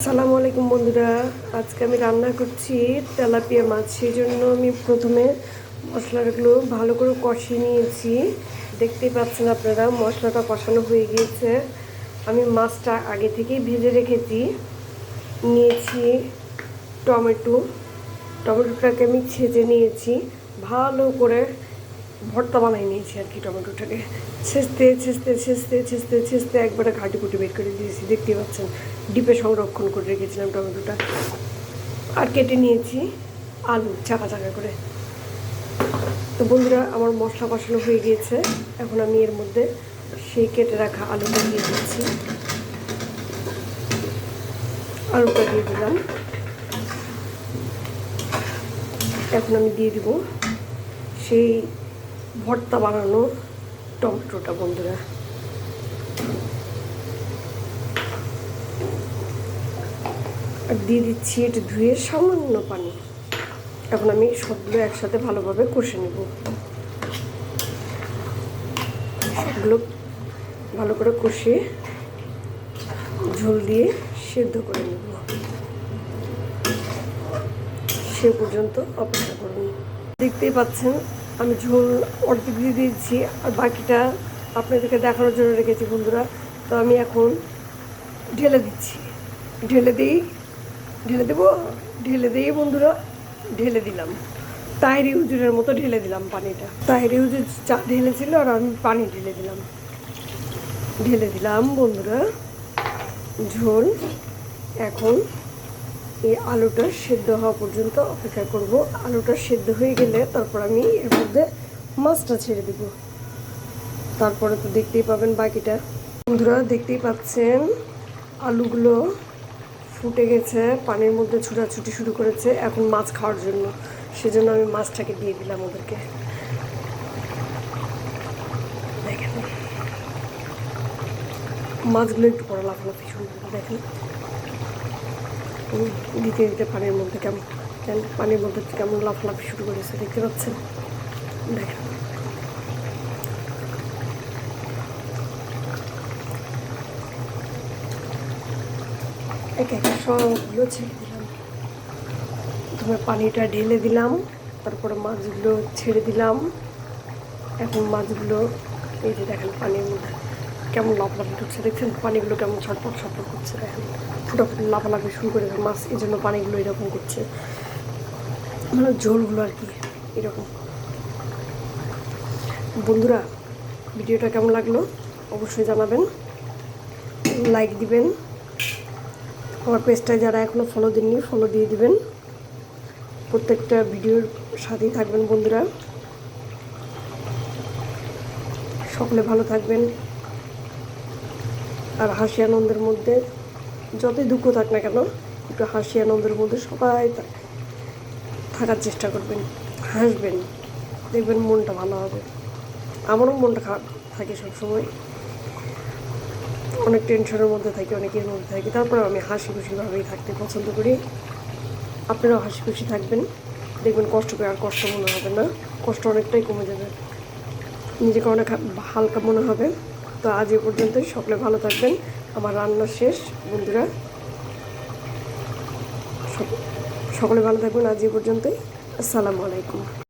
আসসালামু আলাইকুম বন্ধুরা। আজকে আমি রান্না করছি তেলাপিয়া মাছ। সেই জন্য আমি প্রথমে মশলাগুলো ভালো করে কষিয়ে নিয়েছি। দেখতেই পাচ্ছেন আপনারা, মশলাটা কষানো হয়ে গিয়েছে। আমি মাছটা আগে থেকেই ভেজে রেখেছি। নিয়েছি টমেটো। টমেটোটাকে আমি ছেঁচে নিয়েছি। ভালো করে ভর্তা বানিয়ে নিয়েছি আর কি টমেটোটাকে। ছেঁচতে ছেঁচতে ছেঁচতে ছেঁচতে ছেঁচতে একবারে ঘাটি কুটি বের করে দিয়েছি দেখতে পাচ্ছেন। ডিপে সংরক্ষণ করে রেখেছিলাম টমেটোটা। আর কেটে নিয়েছি আলু, চাকা চাকা করে। তো বন্ধুরা, আমার মশলা কষানো হয়ে গিয়েছে। এখন আমি এর মধ্যে সেই কেটে রাখা আলুটা দিয়ে দিচ্ছি। আলুটা দিয়ে দিলাম। এখন আমি দিয়ে দিব সেই ভর্তা বানানো টমেটোটা বন্ধুরা। আর দিয়ে দিচ্ছি এটা ধুয়ে সামান্য পানি। এখন আমি সবগুলো একসাথে ভালোভাবে কষে নেব। সবগুলো ভালো করে কষিয়ে ঝোল দিয়ে সেদ্ধ করে নেব। সে পর্যন্ত অপেক্ষা করুন। দেখতেই পাচ্ছেন আমি ঝোল অর্ধেক দিয়ে দিয়েছি আর বাকিটা আপনাদেরকে দেখানোর জন্য রেখেছি বন্ধুরা। তো আমি এখন ঢেলে দিচ্ছি। ঢেলে দিই, ঢেলে দেবো, ঢেলে দিই বন্ধুরা, ঢেলে দিলাম। তাইরি হুজুরের মতো ঢেলে দিলাম পানিটা। তাইরি হুজুর চা ঢেলেছিল আর আমি পানি ঢেলে দিলাম। ঢেলে দিলাম বন্ধুরা, ঝোল। এখন এই আলুটা সেদ্ধ হওয়া পর্যন্ত অপেক্ষা করব। আলুটা সেদ্ধ হয়ে গেলে তারপর আমি এর মধ্যে মাছটা ছেড়ে দেব। তারপরে তো দেখতেই পাবেন বাকিটা। বন্ধুরা, দেখতেই পাচ্ছেন, আলুগুলো ফুটে গেছে, পানির মধ্যে ছুটাছুটি শুরু করেছে এখন মাছ খাওয়ার জন্য। সেজন্য আমি মাছটাকে দিয়ে দিলাম ওদেরকে। মাছগুলো একটু পরে লাফালাফি শুরু দেখেন। দিতে দিতে পানির মধ্যে কেমন পানির মধ্যে কেমন লাফালাফি শুরু করেছে দেখতে পাচ্ছেন? দেখেন। একে একে সবগুলো ছেড়ে দিলাম। প্রথমে পানিটা ঢেলে দিলাম, তারপরে মাছগুলো ছেড়ে দিলাম। এখন মাছগুলো এই যে দেখেন পানির মধ্যে। কেমন লাফালাফি করছে? দেখছেন পানিগুলো কেমন ছটপট ছটপট করছে, দেখেন। ফুটাফুটি লাফালাফি শুরু করেছে মাছ এই জন্য পানিগুলো এরকম করছে। মানে ঝোলগুলো আর কি এরকম। বন্ধুরা, ভিডিওটা কেমন লাগল? অবশ্যই জানাবেন লাইক দিবেন। আমার পেজটায় যারা এখনও ফলো দেননি ফলো দিয়ে দিবেন। প্রত্যেকটা ভিডিওর সাথেই থাকবেন বন্ধুরা। সকলে ভালো থাকবেন। আর হাসি আনন্দের মধ্যে যতই দুঃখ থাক না কেন, একটু হাসি আনন্দের মধ্যে সবাই থাকার চেষ্টা করবেন, হাসবেন, দেখবেন মনটা ভালো হবে। আমারও মনটা খারাপ থাকে সবসময়। অনেক টেনশনের মধ্যে থাকি, অনেকের মধ্যে থাকি তারপরে আমি হাসি খুশিভাবেই থাকতে পছন্দ করি। আপনারাও হাসি খুশি থাকবেন, দেখবেন কষ্ট করে আর কষ্ট মনে হবে না, কষ্ট অনেকটাই কমে যাবে। নিজেকে অনেক হালকা মনে হবে। তো আজ এ পর্যন্তই। সকলে ভালো থাকবেন। আমার রান্না শেষ, বন্ধুরা। সক- সকলে ভালো থাকবেন আজ এ পর্যন্তই। আসসালামু আলাইকুম।